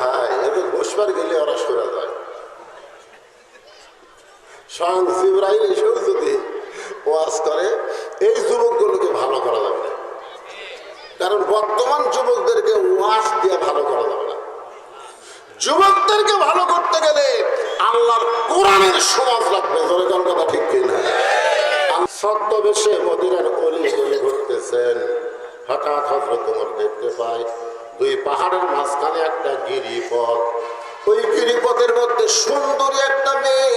ভাই, এবার বসবার গেলে ওরা সরে যায়। স্বয়ং জিব্রাইল এসেও যদি ওয়াজ করে, এই যুবকগুলোকে ভালো করা যাবে না। কারণ বর্তমান যুবকদেরকে ওয়াজ দিয়ে ভালো করা যাবে না। যুবকদেরকে ভালো করতে গেলে আল্লাহর কোরআনের সমাজ লাগবে ধরে কোন কথা ঠিক কিনা? ছদ্মবেশে মদিনার অলি ঘুরতেছেন। হঠাৎ হজরত তোমার দেখতে পাই দুই পাহাড়ের মাঝখানে একটা গিরিপথ। ওই গিরিপথের মধ্যে সুন্দরী একটা মেয়ে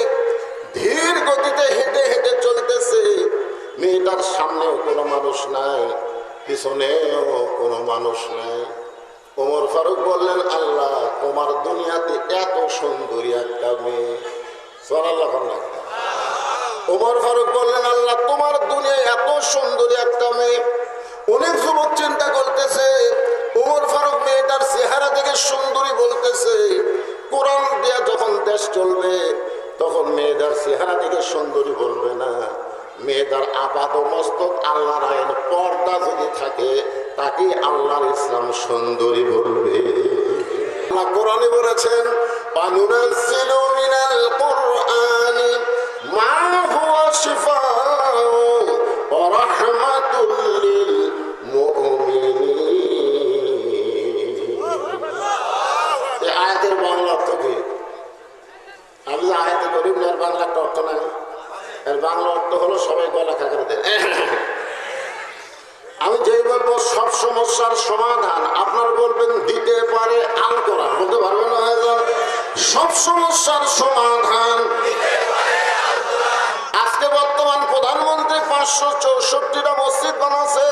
ধীর গতিতে হেঁটে হেঁটে চলতেছে। মেয়েটার সামনেও কোনো মানুষ নাই, পিছনেও কোনো মানুষ নাই। ওমর ফারুক বললেন, আল্লাহ, তোমার দুনিয়াতে এত সুন্দরী একটা মেয়ে। সোনাল্লাহ ওমর ফারুক বললেন, আল্লাহ, তোমার দুনিয়ায় এত সুন্দরী একটা মেয়ে। অনেক যুবক চিন্তা করতেছে চেহারা দেখে সুন্দরী বলতেছে, কোরআন দিয়া যখন দেশ চলবে, তখন মেয়েটার চেহারা দেখে সুন্দরী বলবে না। মেয়েটার আপাত মস্তক আল্লাহর আইন পর্দা যদি থাকে তাকে আল্লাহর ইসলাম সুন্দরী বলবে। আল্লাহ কোরআনে বলেছেন পানুনাজ্জিলু মিনাল কুরআনি মা হুয়া শিফাউ ওয়া রাহমাতুল পাঁচশো চৌষট্টিটা মসজিদ বানাচ্ছে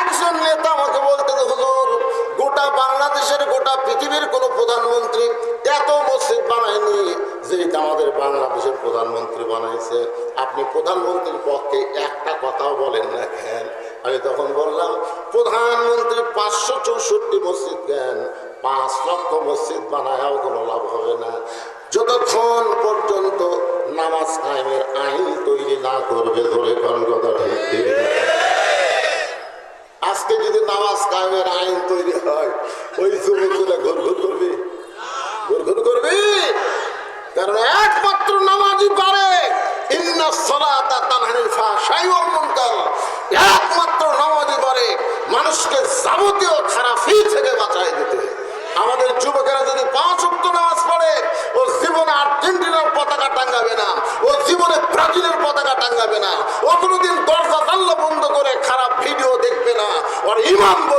একজন নেতা আমাকে বলতে হুজুর, গোটা বাংলাদেশের গোটা পৃথিবীর কোন প্রধানমন্ত্রী এত মসজিদ বানায়নি যেটা আমাদের বাংলাদেশের প্রধানমন্ত্রী বানাইছে। আপনি প্রধানমন্ত্রীর পক্ষে একটা কথাও বলেন না কেন? আমি তখন বললাম, প্রধানমন্ত্রী পাঁচশো চৌষট্টি মসজিদ কেন পাঁচ লক্ষ মসজিদ বানায়াও কোনো লাভ হবে না। যতক্ষণ পর্যন্ত নামাজ কায়েমের আইন না করবে ধরে কোন কথা ঠিক আজকে যদি নামাজ কায়েমের আইন তৈরি হয়, ওই যুবকগুলো ঘুর ঘুর করবে? ঘুর ঘুর করবে? কারণ একমাত্র নামাজই পারে। মানুষকে বাঁচাই দিতে। আমাদের যুবকেরা যদি পাঁচ উক্ত নামাজ পড়ে ও জীবনে আর্জেন্টিনার ইমাম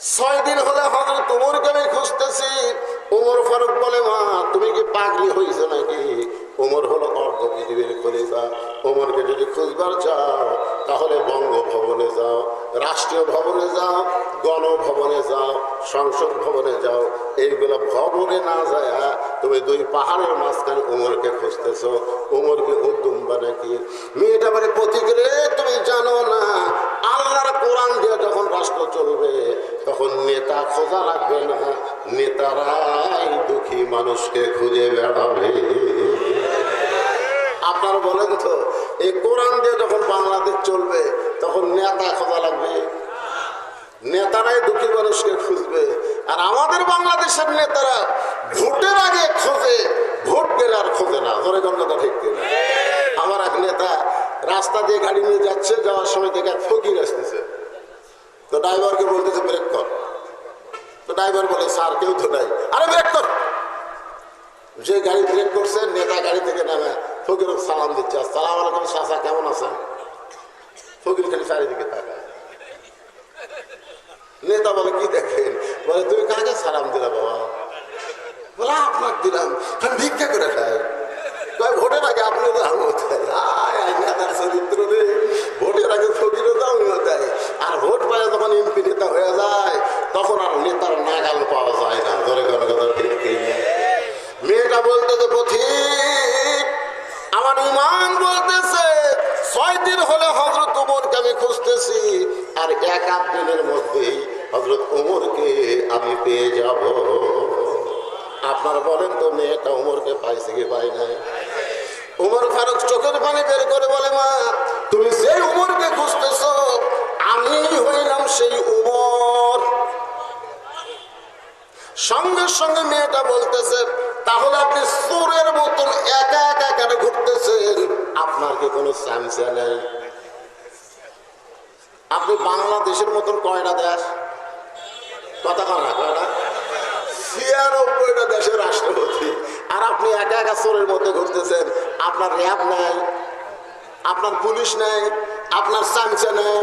ছয় দিন হলে হজরত উমরকে আমি খুঁজতেছি। উমর ফারুক বলে, মা, তুমি কি পাগলি হয়েছো নাকি? উমর হলো অর্ধ পৃথিবীর কলিজা উমরকে যদি খুঁজবার চাও, তাহলে বঙ্গভবনে যাও, রাষ্ট্রীয় ভবনে যাও, গণভবনে যাও, সংসদ ভবনে যাও। এইগুলো ভবনে না যায় তুমি দুই পাহাড়ের মাঝখানে উমরকে খুঁজতেছ। উমরকে উদ্দুম্বা নাকি? মেয়েটা মানে প্রতিক্রে তুমি জানো না, আল্লাহর কোরআন দিয়ে খোঁজা লাগবে না নেতারাই দুঃখী মানুষকে খুঁজে বেড়াবে। আপনারা বলেন তো, এই কোরআন দিয়ে যখন বাংলাদেশ চলবে, তখন নেতা খোঁজা লাগবে। নেতারাই দুঃখী মানুষকে খুঁজবে। আর আমাদের বাংলাদেশের নেতারা ভোটের আগে খোঁজে, ভোট গেলে আর খোঁজে না। ধরে কথা ঠিক আমার এক নেতা রাস্তা দিয়ে গাড়ি নিয়ে যাচ্ছে, যাওয়ার সময় দেখে ফকির আসতেছে। তো ড্রাইভারকে বলতেছে, ব্রেক কর। ড্রাইভার বলে, স্যার, কেউ তো নাই। আরে, ব্রেক কর। যে গাড়ি ব্রেক করছে, নেতা গাড়ি থেকে নামে, ফকির, সালাম দিচ্ছে। আসসালাম আলাইকুম, চাচা, কেমন আছেন? ফকির খালি চারিদিকে তাকায়। নেতা বলে, কি দেখেন? বলে, তুমি কাকে সালাম দিলা বাবা? বলে আপনার দিলাম। ভিক্ষা করে খাই কয়, ভোটের আগে আপনি তো আমি নেতার পাইছে কি পাই নাই? উমর ফারুক চোখের পানি বের করে বলে, মা, তুমি সেই উমরকে খুঁজতেছ, আমি হইলাম সেই উমর। সঙ্গে সঙ্গে মেয়েটা বলতেছে, তাহলে আপনি সুরের মতন একা একা কেন ঘুরতেছেন? আপনার কি কোনো স্যামসা নেই? আপনি বাংলাদেশের মতন কয়টা দেশ? কথা কয়টা? ছিয়ানব্বইটা দেশের রাষ্ট্রপতি। আর আপনি একা একা চোরের মধ্যে ঘুরতেছেন, আপনার র্যাব নাই, আপনার পুলিশ নেই, আপনার সামসা নেই।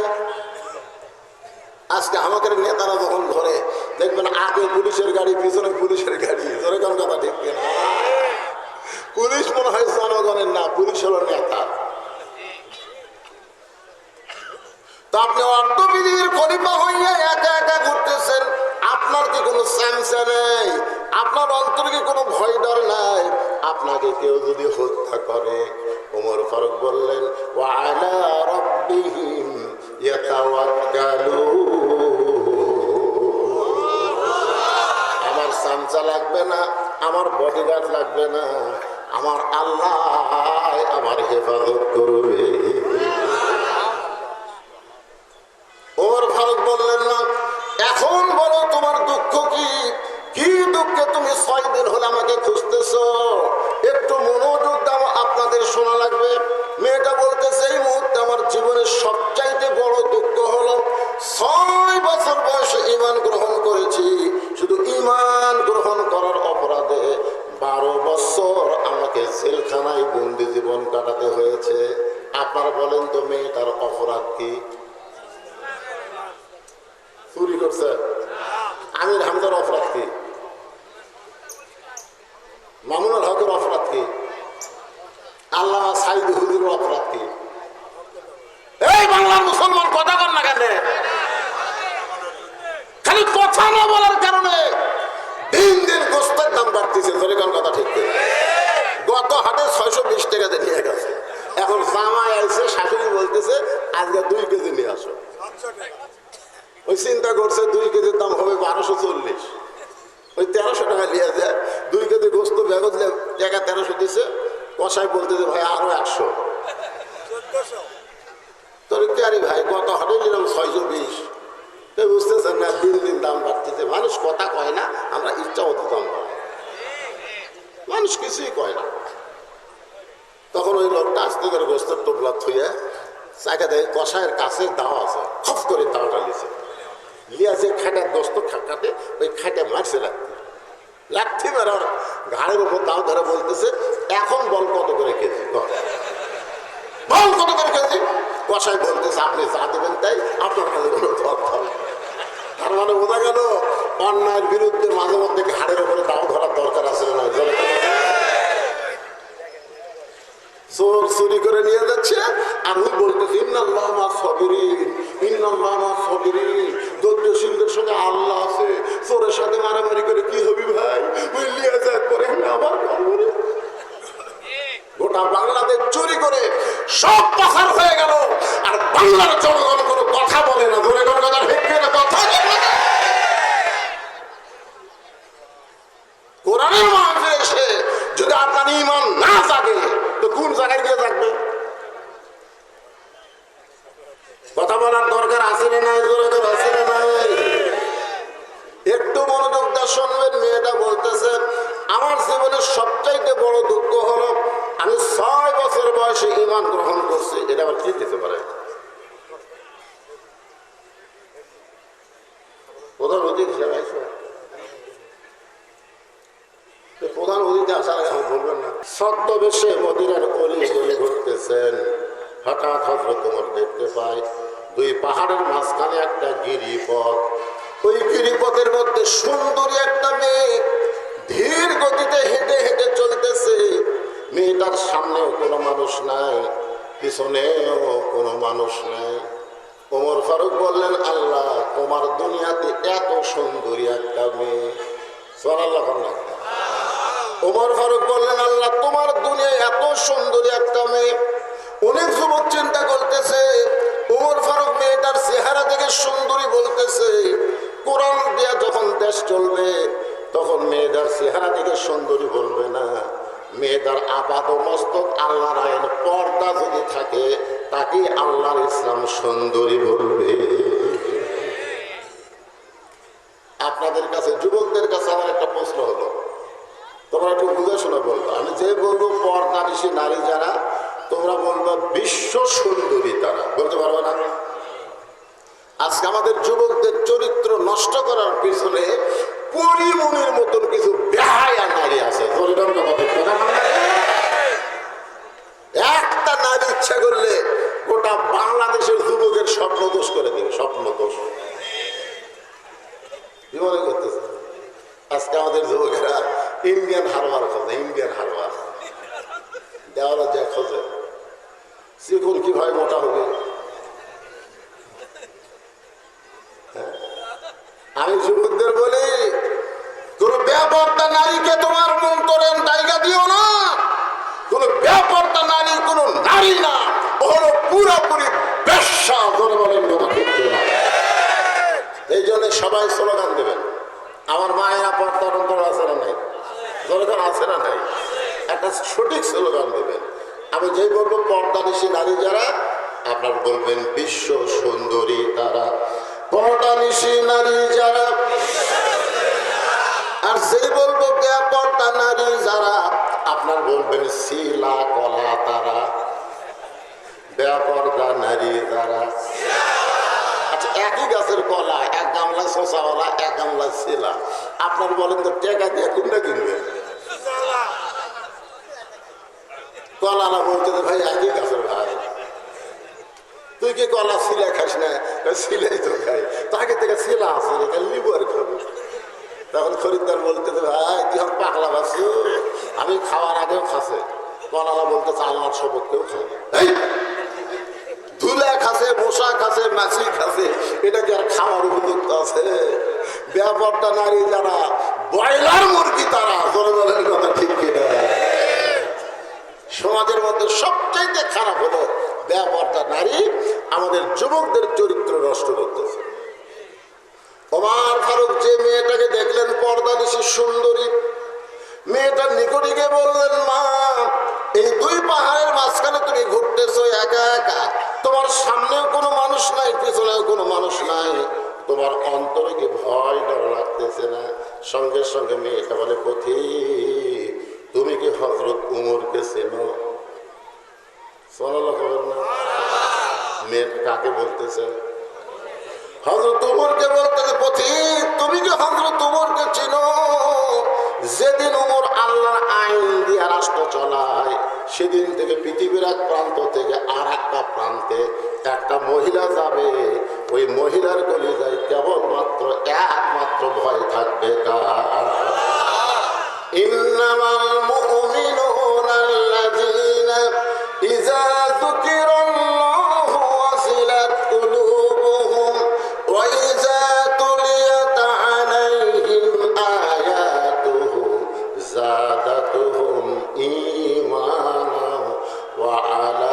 আজকে আমাদের নেতারা যখন ধরে দেখবেন আগে পুলিশের গাড়ি, পিছনে পুলিশের গাড়ি ধরে কোন কথা ঠিক পুলিশ মনে হয় জনগণের না, পুলিশ হলো নেতা। আপনি অর্থবিধির খলিফা হইয়া একা একা ঘুরতেছেন, আপনার কি কোনো স্যামসা নেই? আপনার অন্তরে কি কোনো ভয় ডর নাই? আপনাকে কেউ যদি হত্যা করে ওমর ফারুক বললেন ওয়ালা রব্বিহিম আমার সামচা লাগবে না, আমার বডিগার্ড লাগবে না, আমার আল্লাহ আমার হেফাজত করবে ওমর ফারুক বললেন না। এখন বলো তোমার দুঃখ কি? অপরাধ কি মামুনুল হকের অপরাধ কি আল্লাহ সাইদ হুজুরের অপরাধ কি এই বাংলার মুসলমান কথা কর না কেন? খালি কথা না বলার কারণে দিন দিন গোস্তের দাম বাড়তেছে, ধরে কোন কথা ঠিক করে। গত হাটে ছয়শো বিশ টাকাতে নিয়ে গেছে। এখন জামাই আইসে শাশুড়ি বলতেছে, আজকে দুই কেজি নিয়ে আসো। ওই চিন্তা করছে দুই কেজির দাম হবে বারোশো চল্লিশ ওই তেরোশো টাকা নিয়ে যায় দুই কেজি গোস্ত ব্যাগত টাকা তেরোশো দিছে কষাই বলতেছে ভাই আরও একশো। তোর কি আরে ভাই কত হাটে নিলাম? ছয়শো বিশ। বুঝতেছেন না দিন দিন দাম বাড়তেছে। মানুষ কথা কয় না আমরা ইচ্ছা মতো দাম। মানুষ কিছুই কয় না। তখন ওই লোকটা আস্তে করে গোস্তের টোপলা থুয়ে চাকা দেয় কষায়ের কাছে দাওয়া আছে। খপ করে দাওয়াটা লিছে লিয়া যে খাটার দোস্ত খাটাতে ওই খাটে মারছে লাগতে লাঠি মারার ঘাড়ের উপর দাও ধরে বলতেছে এখন বল কত করে কেজি? বল। কত করে কেজি? কষাই বলতেছে, আপনি যা দেবেন তাই আপনার কাছে কোনো ধর তার মানে বোঝা গেল, অন্যায়ের বিরুদ্ধে মাঝে মধ্যে ঘাড়ের উপরে দাও ধরার দরকার আছে না। চোর চুরি করে নিয়ে যাচ্ছে ওই বলতেছে, ইন্নাল্লাহ মা সবিরিন ইন্নাল্লাহ মা সবিরিন ধৈর্যশীলদের সঙ্গে আল্লাহ আছে চোরের সাথে মারামারি করে কি হবি ভাই ওই লিয়ে যায় করে আমি আবার করব রে। গোটা বাংলাদেশ চুরি করে সব পাচার হয়ে গেল আর বাংলার জনগণ কোনো কথা বলে না ধরে কোনো কথা ভেঙে না কথা ঠিক না। কোরআনের মাঝে এসে যদি আপনার ইমান না জাগে তো কোন জায়গায় গিয়ে থাকবে কথা বলার দরকার একটু মনোযোগ শুনবেন, মেয়েটা বলতেছে, আমার জীবনের সবচাইতে বড় দুঃখ হলো আমি ছয় বছর বয়সে ইমান গ্রহণ করছি। এটা আবার কি পারে? প্রধান অতিথি হিসেবে। প্রধান অতিথি আসার আগে না। ছদ্মবেশে মদিনার অলি ঘুরতেছেন। হঠাৎ হজরত তোমার দেখতে পাই দুই পাহাড়ের মাঝখানে একটা গিরিপথ। ওই গিরিপথের মধ্যে সুন্দরী একটা মেয়ে ধীর গতিতে হেঁটে হেঁটে চলতেছে। মেয়েটার সামনেও কোনো মানুষ নাই, পিছনেও কোনো মানুষ নাই। ওমর ফারুক বললেন, আল্লাহ, তোমার দুনিয়াতে এত সুন্দরী একটা মেয়ে। সোনাল্লাহ ওমর ফারুক বললেন, আল্লাহ, তোমার দুনিয়ায় এত সুন্দরী একটা মেয়ে। অনেক যুবক সুন্দরী বলবে না। মেয়েটার আপাত মস্তক আল্লাহর আইন পর্দা যদি থাকে তাকে আল্লাহর ইসলাম সুন্দরী বলবে। আপনাদের কাছে, যুবকদের কাছে আমার একটা প্রশ্ন হলো। তোমরা একটু বুঝে শুনে বলব। আমি যে বলব, পর্দা বেশি নারী যারা, তোমরা বলব বিশ্ব সুন্দরী তারা। বলতে পারবে না? আজকে আমাদের যুবকদের চরিত্র নষ্ট করার পিছনে পরিমণির মতন কিছু বেহায়া নারী আছে? একটা নারী ইচ্ছা করলে গোটা বাংলাদেশের যুবকের স্বপ্ন দোষ করে দেবে, স্বপ্ন দোষ। কি করতেছে আজকে আমাদের যুবকেরা ইন্ডিয়ান হারবার খোঁজে, ইন্ডিয়ান হারবার। দেওয়ালা যা খোঁজে চিকুন কীভাবে মোটা হবে হ্যাঁ? আমি যুবকদের বলি কোন ব্যাপারটা নারীকে তোমার মন্তরের জায়গা দিও না কোন ব্যাপারটা নারী কোন নারী না ও হলো পুরোপুরি বেশ্যা ধরে বলেন কথা ঠিক কিনা? এই সবাই স্লোগান দেবেন। আমার মায়েরা পর্দার অন্তর আছে না নাই? স্লোগান আছে না নাই? একটা সঠিক স্লোগান দেবেন। আমি যেই বলব পর্দা নিশি নারী যারা, আপনার বলবেন, বিশ্ব সুন্দরী তারা। পর্দা নিশি নারী যারা, আর যেই বলব পর্দা নারী যারা, আপনার বলবেন, শিলা, কলা তারা। ব্যাপর্দা নারী যারা আচ্ছা একই গাছের কলা, এক গামলা শশাওয়ালা এক গামলা শিলা আপনার বলেন তো, টেকা দিয়ে কোনটা কিনবেন কলালা বলতে ভাই, একই গাছের ভাই। তুই কি কলা শিলা খাস না? শিলাই তো খাই তাকে থেকে শিলা আছে লিবু আর খাব। তখন খরিদ্দার বলতে ভাই, তুই এখন পাকলা বাসু? আমি খাওয়ার আগেও খাসে। কলালা বলতে চালনার শপথ কেউ। এই! ধুলা খাসে, মশা খাসে, মাছি খাসে, এটা কি আর খাওয়ার আছে। ব্যাপারটা নারী যারা, ব্রয়লার মুরগি তারা, জনগণের কথা ঠিক কিনা? সমাজের মধ্যে সবচাইতে খারাপ হলো ব্যাপারটা নারী, আমাদের যুবকদের চরিত্র নষ্ট করতেছে। দেখলেন পর্দা নিশি সুন্দরী, মেয়েটার নিকটে গিয়ে বললেন, মা, এই দুই পাহাড়ের মাঝখানে তুমি ঘুরতেছো একা একা? তোমার সামনেও কোনো সঙ্গে সঙ্গে মেয়েটা বলে, পথি, তুমি কি হজরত উমরকে চেনো? শোনালো খবর না। মেয়ে কাকে বলতেছে? হজরত উমরকে বলতেছে পথিক তুমি কি হজরত উমরকে চিনো? যেদিন উমর আল্লাহর আইন দিয়ে রাষ্ট্র চলায়, সেদিন থেকে পৃথিবীর এক প্রান্ত থেকে আর একটা প্রান্তে একটা মহিলা যাবে। ওই মহিলার গলি وعلى